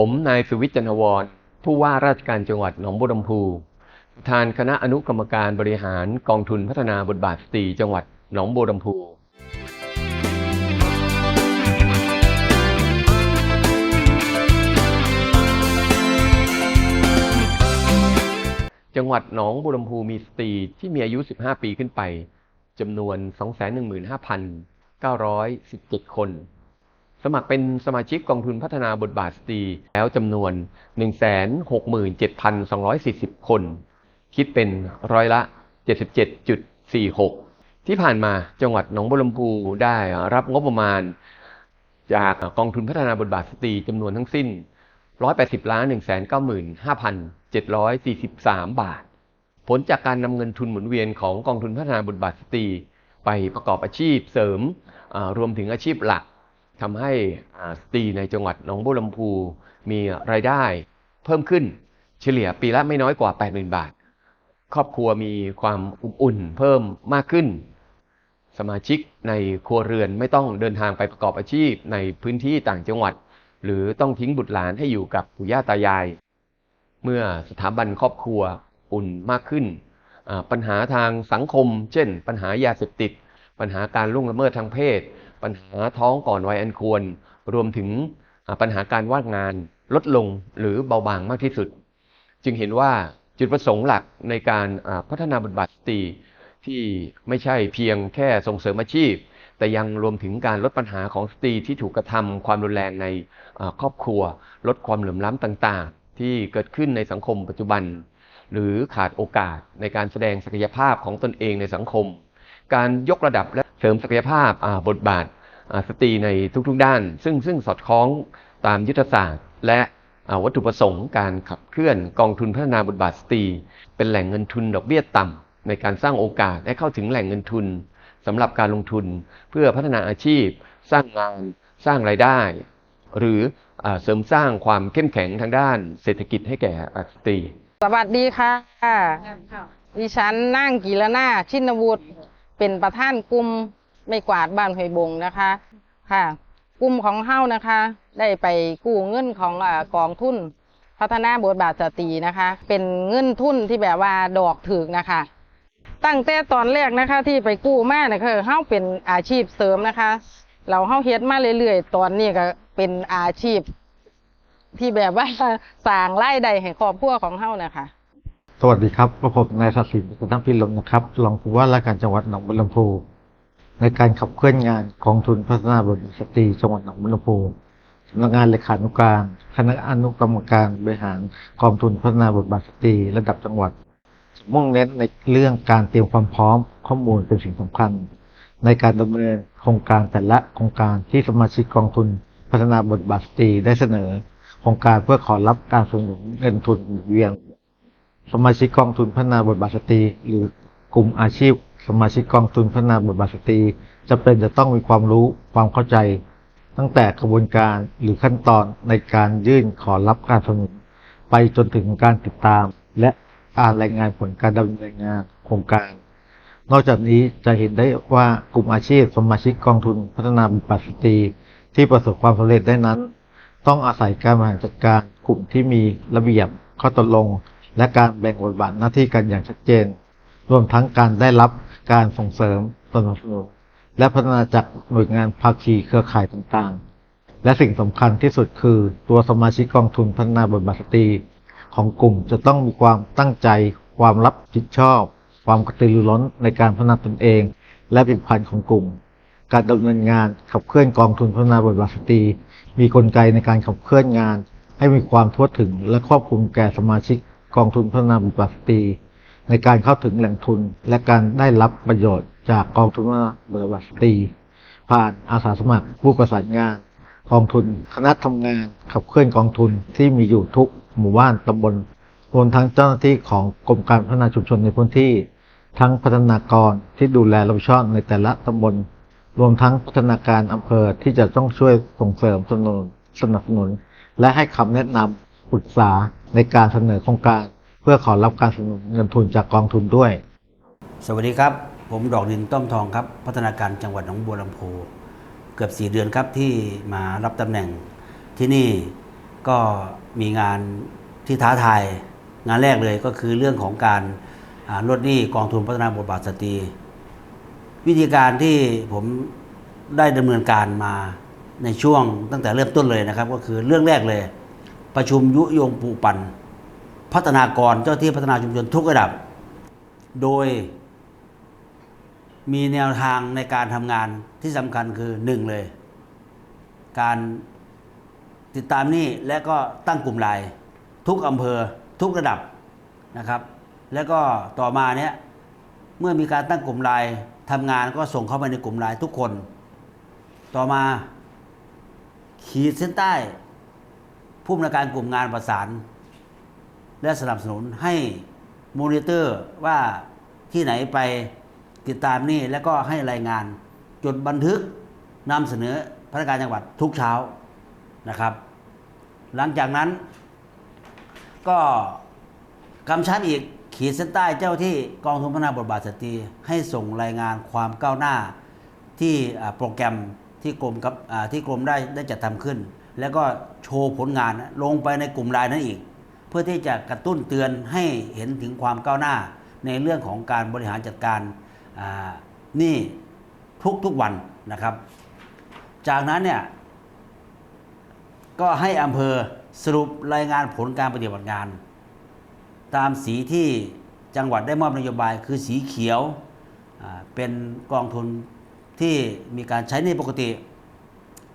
ผมนายสุวิจันทวร ผู้ว่าราชการจังหวัดหนองบัวลำพูประธานคณะอนุกรรมการบริหารกองทุนพัฒนาบทบาทสตรีจังหวัดหนองบัวลำพูจังหวัดหนองบัวลำพูมีสตรีที่มีอายุ 15 ปีขึ้นไปจำนวน 215,917 คน สมัครเป็นสมาชิกกองทุนพัฒนาบทบาทสตรีแล้วจำนวน 167,240 คน คิดเป็นร้อยละ 77.46 ที่ผ่านมาจังหวัดหนองบัวลำพูได้รับงบประมาณ จากกองทุนพัฒนาบทบาทสตรีจำนวนทั้งสิ้น 180ล้าน195,743 บาท ผลจากการนำเงินทุนหมุนเวียนของกองทุนพัฒนาบทบาทสตรี ไปประกอบอาชีพเสริมรวมถึงอาชีพหลัก ทำให้สตรีในจังหวัดหนองบัวลำพูมีรายได้เพิ่มขึ้นเฉลี่ยปีละไม่น้อยกว่า 80,000 บาท ครอบครัวมีความอบอุ่นเพิ่มมากขึ้น สมาชิกในครัวเรือนไม่ต้องเดินทางไปประกอบอาชีพในพื้นที่ต่างจังหวัด หรือต้องทิ้งบุตรหลานให้อยู่กับปู่ย่าตายาย เมื่อสถาบันครอบครัวอุ่นมากขึ้น ปัญหาทางสังคม เช่น ปัญหายาเสพติด ปัญหาการล่วงละเมิดทางเพศ ปัญหาท้องก่อนวัยอันควร รวมถึงปัญหาการว่างงานลดลงหรือเบาบางมากที่สุด จึงเห็นว่าจุดประสงค์หลักในการพัฒนาบทบาทสตรีที่ไม่ใช่เพียงแค่ส่งเสริมอาชีพ แต่ยังรวมถึงการลดปัญหาของสตรีที่ถูกกระทำความรุนแรงในครอบครัว ลดความเหลื่อมล้ำต่างๆ ที่เกิดขึ้นในสังคมปัจจุบัน หรือขาดโอกาสในการแสดงศักยภาพของตนเองในสังคม การยกระดับและ เสริมศักยภาพอ่าบทบาทอ่าสตรีในทุกๆด้าน ซึ่งซึ่งสอดคล้องตามยุทธศาสตร์ และอ่าวัตถุประสงค์การขับเคลื่อนกองทุนพัฒนาบทบาทสตรี เป็นแหล่งเงินทุนดอกเบี้ยต่ำในการสร้างโอกาสและเข้าถึงแหล่งเงินทุนสำหรับการลงทุนเพื่อพัฒนาอาชีพ สร้างงานสร้างรายได้ หรืออาเสริมสร้างความเข้มแข็งทางด้านเศรษฐกิจให้แก่สตรี สวัสดีค่ะดิฉันนั่งกีรนาชินวุฒิ เป็นประธานกลุ่มไม่กวาดบ้านหอยบงนะคะค่ะกลุ่มของเฮ้านะคะ ได้ไปกู้เงินของอกองทุน พัฒนาบทบาทสตรีนะคะ เป็นเงินทุนที่แบบว่าดอกถึกนะคะ ตั้งแต่ตอนแรกนะคะที่ไปกู้มาเนี่ยคือเฮ้าเป็นอาชีพเสริมนะคะ เราเฮ้าเฮ็ดมาเรื่อยๆ ตอนนี้ก็เป็นอาชีพ ที่แบบว่าสร้างรายได้ให้ครอบครัวของเฮ้านะคะ สวัสดีครับผมนายศักดิ์สิทธิ์สุนพิลมนะครับ รองผู้ว่าราชการจังหวัดหนองบัวลำพู ในการขับเคลื่อนงานกองทุนพัฒนาบทบาทสตรีจังหวัดหนองบัวลำพูสำนักงานเลขานุการคณะอนุกรรมการบริหารกองทุนพัฒนาบทบาทสตรีระดับจังหวัด มุ่งเน้นในเรื่องการเตรียมความพร้อมข้อมูลเป็นสิ่งสำคัญ ในการดำเนินโครงการแต่ละโครงการที่สมาชิกกองทุนพัฒนาบทบาทสตรีได้เสนอ โครงการเพื่อขอรับการสนับสนุนเงินทุนหมุนเวียน สมาชิกกองทุนพัฒนาบทบาทสตรี หรือกลุ่มอาชีพ สมาชิกกองทุนพัฒนาบทบาทสตรีจะเป็นจะต้องมีความรู้ความเข้าใจ ตั้งแต่กระบวนการหรือขั้นตอนในการยื่นขอรับการสนับสนุนไปจนถึงการติดตาม และการรายงานผลการดำเนินงานโครงการ นอกจากนี้จะเห็นได้ว่ากลุ่มอาชีพ สมาชิกกองทุนพัฒนาบทบาทสตรี ที่ประสบความสำเร็จได้นั้น ต้องอาศัยการบริหารจัดการกลุ่มที่มีระเบียบข้อตกลง และการแบ่งบทบาทหน้าที่กันอย่างชัดเจน รวมทั้งการได้รับการส่งเสริมสนับสนุนและพัฒนาจากหน่วยงานภาคีเครือข่ายต่างๆ และสิ่งสำคัญที่สุดคือตัวสมาชิกกองทุนพัฒนาบทบาทสตรีของกลุ่มจะต้องมีความตั้งใจ ความรับผิดชอบ ความกระตือรือร้นในการพัฒนาตนเอง และผลิตภัณฑ์ของกลุ่ม การดำเนินงานขับเคลื่อนกองทุนพัฒนาบทบาทสตรีมีกลไกในการขับเคลื่อนงาน ให้มีความทั่วถึงและครอบคลุมแก่สมาชิก กองทุนพัฒนาบทบาทสตรี ในการเข้าถึงแหล่งทุน และการได้รับประโยชน์จากกองทุนพัฒนาบทบาทสตรี ผ่านอาสาสมัครผู้ประสานงาน กองทุนคณะทำงานขับเคลื่อนกองทุนที่มีอยู่ทุกหมู่บ้านตำบลรวมทั้งเจ้าหน้าที่ของกรมการพัฒนาชุมชนในพื้นที่ ทั้งพัฒนากรที่ดูแลรับผิดชอบในแต่ละตำบล รวมทั้งพัฒนาการอำเภอที่จะต้องช่วยส่งเสริมสนับสนุนสนับสนุน และให้คำแนะนำปรึกษา ในการเสนอโครงการเพื่อขอรับการสนับสนุนเงินทุนจากกองทุนด้วย สวัสดีครับ ผมดอกดินต้อมทองครับ พัฒนาการจังหวัดหนองบัวลำพูเกือบ 4 เดือนครับที่มารับตำแหน่งที่นี่ก็มีงานที่ท้าทายงานแรกเลยก็คือเรื่องของการลดหนี้กองทุนพัฒนาบทบาทสตรีวิธีการที่ผมได้ดำเนินการมาในช่วงตั้งแต่เริ่มต้นเลยนะครับ ก็คือเรื่องแรกเลย ประชุมยุยงปูปัน พัฒนากรเจ้าที่พัฒนาชุมชนทุกระดับ โดยมีแนวทางในการทำงานที่สำคัญคือหนึ่งเลย การติดตามนี้และก็ตั้งกลุ่มไลน์ทุกอำเภอทุกระดับนะครับ แล้วก็ต่อมาเนี้ยเมื่อมีการตั้งกลุ่มไลน์ทำงานก็ส่งเข้าไปในกลุ่มไลน์ทุกคน ต่อมาขีดเส้นใต้ ผู้อำนวยการกลุ่มงานประสาน และสนับสนุนให้มอนิเตอร์ว่าที่ไหนไปติดตามนี่แล้วก็ให้รายงานจดบันทึกนำเสนอพนักงานจังหวัดทุกเช้านะครับ หลังจากนั้น ก็กำชับอีกขีดเส้นใต้เจ้าที่กองทุนพัฒนาบทบาทสตรีให้ส่งรายงานความก้าวหน้าที่โปรแกรมที่กรมกับที่กรมได้ได้จัดทำขึ้น แล้วก็โชว์ผลงานลงไปในกลุ่มไลน์นั้นอีก เพื่อที่จะกระตุ้นเตือนให้เห็นถึงความก้าวหน้า ในเรื่องของการบริหารจัดการนี่ทุกทุกๆวันนะครับ จากนั้นเนี่ยก็ให้อำเภอสรุปรายงานผลการปฏิบัติงาน ตามสีที่จังหวัดได้มอบนโยบายคือสีเขียวเป็นกองทุนที่มีการใช้ในปกติ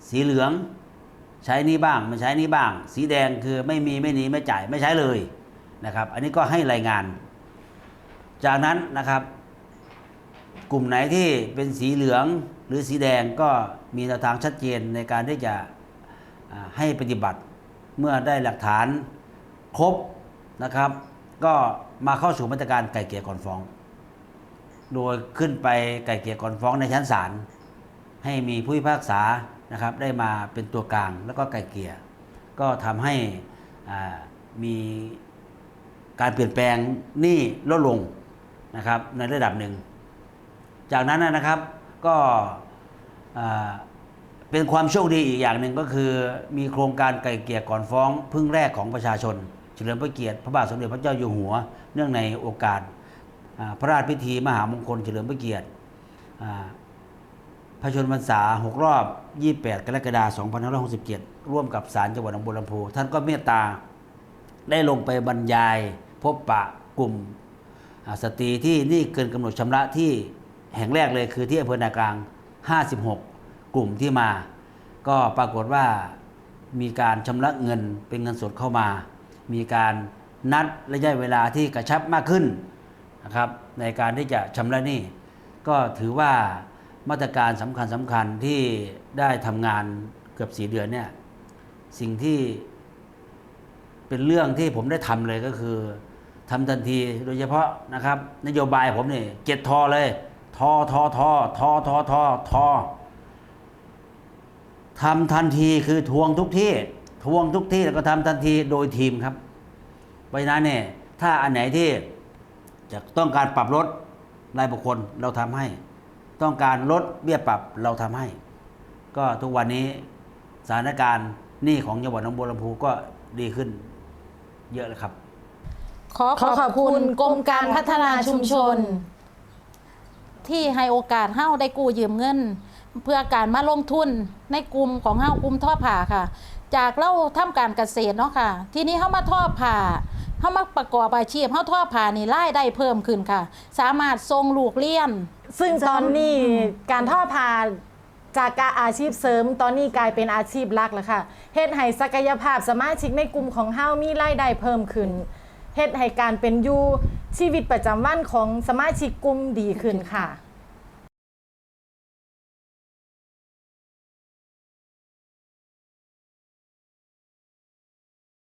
สีเหลือง ใช้นี้บ้างไม่ใช้นี้บ้าง สีแดงคือไม่มีไม่หนีไม่จ่ายไม่ใช้เลยนะครับ อันนี้ก็ให้รายงาน จากนั้นนะครับ กลุ่มไหนที่เป็นสีเหลืองหรือสีแดงก็มีแนวทางชัดเจนในการที่จะให้ปฏิบัติเมื่อได้หลักฐานครบนะครับ ก็มาเข้าสู่มาตรการไก่เกลี่ยก่อนฟ้อง โดยขึ้นไปไก่เกลี่ยก่อนฟ้องในชั้นศาลให้มีผู้พิพากษา นะครับได้มาเป็นตัวกลางแล้วก็ไก่เกลี่ยก็ทำให้มีการเปลี่ยนแปลงหนี้ลดลงนะครับในระดับหนึ่ง จากนั้นนะครับก็เป็นความโชคดีอีกอย่างหนึ่งก็คือ มีโครงการไกลเกลี่ยก่อนฟ้องพึ่งแรกของประชาชน เฉลิมพระเกียรติพระบาทสมเด็จพระเจ้าอยู่หัว เนื่องในโอกาสพระราชพิธีมหามงคลเฉลิมพระเกียรติ พระชนมพรรษา 6 รอบ 28 กรกฎาคม2567 ร่วมกับศาลจังหวัดหนองบัวลำพูท่านก็เมตตาได้ลงไปบรรยาย พบปะกลุ่มสตรีที่นี่เกินกำหนดชำระที่แห่งแรกเลยคือที่อำเภอนากลาง 56 กลุ่มที่มา ก็ปรากฏว่ามีการชำระเงินเป็นเงินสดเข้ามา มีการนัดระยะเวลาที่กระชับมากขึ้นนะครับในการที่จะชำระหนี้ก็ถือว่า มาตรการสำคัญสำคัญที่ได้ทำงานเกือบสีเดือนเนี่ยสิ่งที่เป็นเรื่องที่ผมได้ทำเลยก็คือทำทันทีโดยเฉพาะนะครับ นโยบายผมนี่เจ็ดทอเลยทอทอทอทอทอทอทอทำทันทีคือทวงทุกที่ ทวงทุกที่แล้วก็ทำทันทีโดยทีมครับเพราะฉะนั้นเนี่ยถ้าอันไหนที่จะต้องการปรับลดรายบุคคลเราทำให้ ต้องการลดเบี้ยปรับเราทำให้ ก็ทุกวันนี้สถานการณ์หนี้ของจังหวัดหนองบัวลำพูก็ดีขึ้นเยอะเลยครับขอขอบคุณกรมการพัฒนาชุมชน ที่ให้โอกาสเฮ้าได้กู้ยืมเงิน เพื่อการมาลงทุนในกลุ่มของเฮ้ากลุ่มท่อผ่าค่ะ จากเล่าทำการเกษตรเนาะค่ะ ทีนี้เฮ้ามาท่อผ่าเฮ้ามาประกอบอาชีพเฮ้าท่อผ่านี่รายได้เพิ่มขึ้นค่ะ สามารถส่งลูกเรียน ซึ่งตอนนี้การทอดผ้าจากการอาชีพเสริมตอนนี้กลายเป็นอาชีพหลักแล้วค่ะเฮ็ดให้ศักยภาพสมาชิกในกลุ่มของเฮามีรายได้เพิ่มขึ้นเฮ็ดให้การเป็นอยู่ชีวิตประจำวันของสมาชิกกลุ่มดีขึ้นค่ะ